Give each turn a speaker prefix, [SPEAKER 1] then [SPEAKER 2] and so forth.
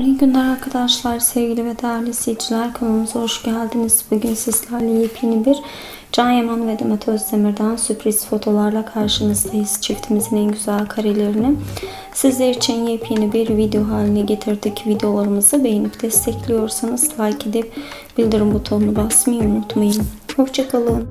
[SPEAKER 1] İyi günler arkadaşlar, sevgili ve değerli seyirciler Kanalımıza hoş geldiniz. Bugün sizlerle yepyeni bir Can Yaman ve Demet Özdemir'den sürpriz fotolarla karşınızdayız. Çiftimizin en güzel karelerini sizler için yepyeni bir video haline getirdik. Videolarımızı beğenip destekliyorsanız like edip bildirim butonunu basmayı unutmayın. Hoşçakalın.